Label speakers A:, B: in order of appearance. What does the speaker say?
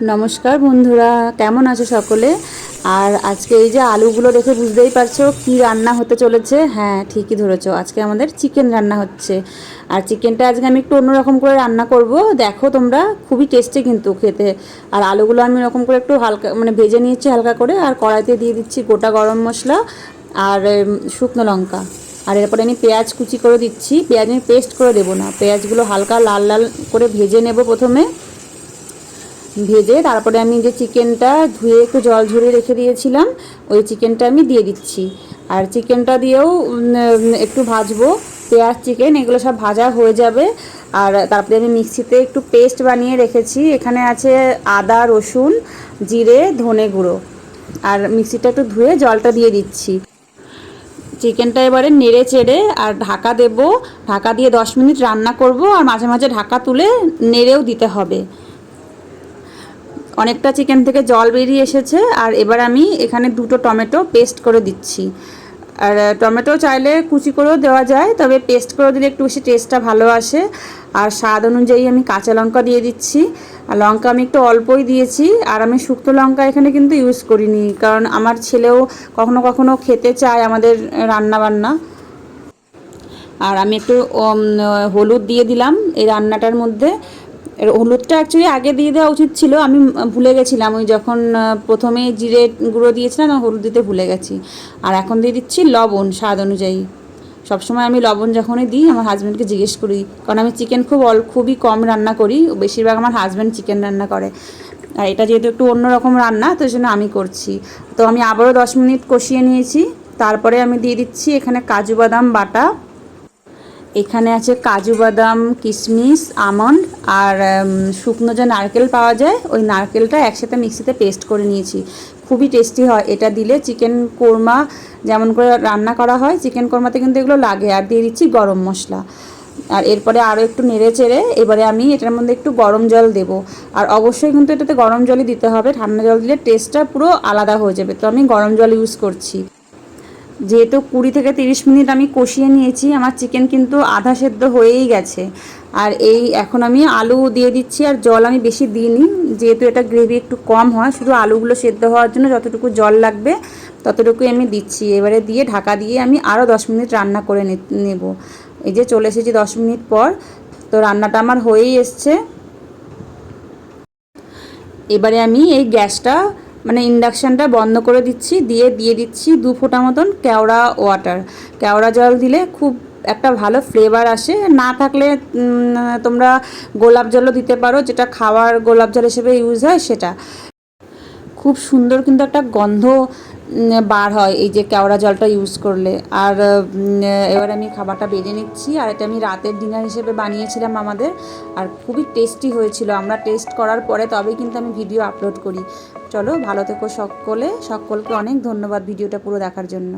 A: নমস্কার বন্ধুরা, কেমন আছো সকলে? আর আজকে এই যে আলুগুলো দেখে বুঝতেই পারছ কি রান্না হতে চলেছে? হ্যাঁ ঠিকই ধরেছো, আজকে আমাদের চিকেন রান্না হচ্ছে। আর চিকেনটা আজকে আমি একটু অন্যরকম করে রান্না করব। দেখো তোমরা, খুবই টেস্টি কিন্তু খেতে। আর আলুগুলো আমি এরকম করে একটু হালকা মানে ভেজে নিয়েছি হালকা করে, আর কড়াইতে দিয়ে দিচ্ছি গোটা গরম মশলা আর শুকনো লঙ্কা। আর এরপরে আমি পেঁয়াজ কুচি করে দিচ্ছি। পেঁয়াজ আমি পেস্ট করে দেবো না। পেঁয়াজগুলো হালকা লাল লাল করে ভেজে নেব প্রথমে। ভেজে তারপরে আমি যে চিকেনটা ধুয়ে একটু জল ঝরিয়ে রেখে দিয়েছিলাম, ওই চিকেনটা আমি দিয়ে দিচ্ছি। আর চিকেনটা দিয়েও একটু ভাজবো, পেঁয়াজ চিকেন, এগুলো সব ভাজা হয়ে যাবে। আর তারপরে আমি মিক্সিতে একটু পেস্ট বানিয়ে রেখেছি। এখানে আছে আদা, রসুন, জিরে, ধনে গুঁড়ো। আর মিক্সিটা একটু ধুয়ে জলটা দিয়ে দিচ্ছি। চিকেনটা এবারে নেড়ে চেড়ে আর ঢাকা দেব। ঢাকা দিয়ে দশ মিনিট রান্না করব আর মাঝে মাঝে ঢাকা তুলে নেড়েও দিতে হবে। অনেকটা চিকেন থেকে জল বেরিয়ে এসেছে, আর এবার আমি এখানে দুটো টমেটো পেস্ট করে দিচ্ছি। আর টমেটো চাইলে কুচি করেও দেওয়া যায়, তবে পেস্ট করে দিলে একটু বেশি টেস্টটা ভালো আসে। আর স্বাদ অনুযায়ী আমি কাঁচা লঙ্কা দিয়ে দিচ্ছি। আর লঙ্কা আমি একটু অল্পই দিয়েছি, আর আমি শুক্তো লঙ্কা এখানে কিন্তু ইউজ করিনি, কারণ আমার ছেলেও কখনো কখনো খেতে চায় আমাদের রান্না বান্না। আর আমি একটু হলুদ দিয়ে দিলাম এই রান্নাটার মধ্যে। হলুদটা অ্যাকচুয়ালি আগে দিয়ে দেওয়া উচিত ছিল। আমি ভুলে গেছিলাম, ওই যখন প্রথমে জিরে গুঁড়ো দিয়েছিলাম হলুদ দিতে ভুলে গেছি। আর এখন দিয়ে দিচ্ছি লবণ, স্বাদ অনুযায়ী। সবসময় আমি লবণ যখনই দিই, আমার হাজব্যান্ডকে জিজ্ঞেস করি। কারণ আমি চিকেন খুব অল, খুবই কম রান্না করি। বেশিরভাগ আমার হাজব্যান্ড চিকেন রান্না করে। আর এটা যেহেতু একটু অন্যরকম রান্না, তো জন্য আমি করছি। তো আমি আবারও দশ মিনিট কষিয়ে নিয়েছি। তারপরে আমি দিয়ে দিচ্ছি এখানে কাজু বাদাম বাটা। এখানে আছে কাজু বাদাম, কিশমিশ, আমন্ড আর শুকনো যে নারকেল পাওয়া যায়, ওই নারকেলটা একসাথে মিক্সিতে পেস্ট করে নিয়েছি। খুবই টেস্টি হয়। এটা দিলে চিকেন কোরমা যেমন করে রান্না করা হয়, চিকেন কোরমাতে কিন্তু এগুলো লাগে। আর দিয়ে দিচ্ছি গরম মশলা। আর এরপরে আরও একটু নেড়ে চেড়ে এবারে আমি এটার মধ্যে একটু গরম জল দেব। আর অবশ্যই কিন্তু এটাতে গরম জলই দিতে হবে। ঠান্ডা জল দিলে টেস্টটা পুরো আলাদা হয়ে যাবে। তো আমি গরম জল ইউজ করছি। যেহেতু কুড়ি থেকে তিরিশ মিনিট আমি কষিয়ে নিয়েছি, আমার চিকেন কিন্তু আধা সেদ্ধ হয়েই গেছে। আর এই এখন আমি আলু দিয়ে দিচ্ছি, আর জল আমি বেশি দিইনি, যেহেতু এটা গ্রেভি একটু কম হয়, শুধু আলুগুলো সেদ্ধ হওয়ার জন্য যতটুকু জল লাগবে ততটুকুই আমি দিচ্ছি। এবারে দিয়ে ঢাকা দিয়ে আমি আরও দশ মিনিট রান্না করে নেব। এই যে চলে এসেছি দশ মিনিট পর, তো রান্নাটা আমার হয়েই এসছে। এবারে আমি এই গ্যাসটা মানে ইন্ডাকশানটা বন্ধ করে দিচ্ছি, দিয়ে দিয়ে দিচ্ছি দু ফোঁটা মতন কেওড়া ওয়াটার। কেওড়া জল দিলে খুব একটা ভালো ফ্লেভার আসে। না থাকলে তোমরা গোলাপ জলও দিতে পারো, যেটা খাওয়ার গোলাপ জল হিসেবে ইউজ হয় সেটা। খুব সুন্দর কিন্তু একটা গন্ধ বার হয়। এই যে কেওড়া জলটা ইউজ করলে। আর এবার আমি খাবারটা বেড়ে নিচ্ছি। আর এটা আমি রাতের ডিনার হিসেবে বানিয়েছিলাম আমাদের। আর খুবই টেস্টি হয়েছিল। আমরা টেস্ট করার পরে তবে কিন্তু আমি ভিডিও আপলোড করি। চলো, ভালো থেকো সকলে। সকলকে অনেক ধন্যবাদ ভিডিওটা পুরো দেখার জন্য।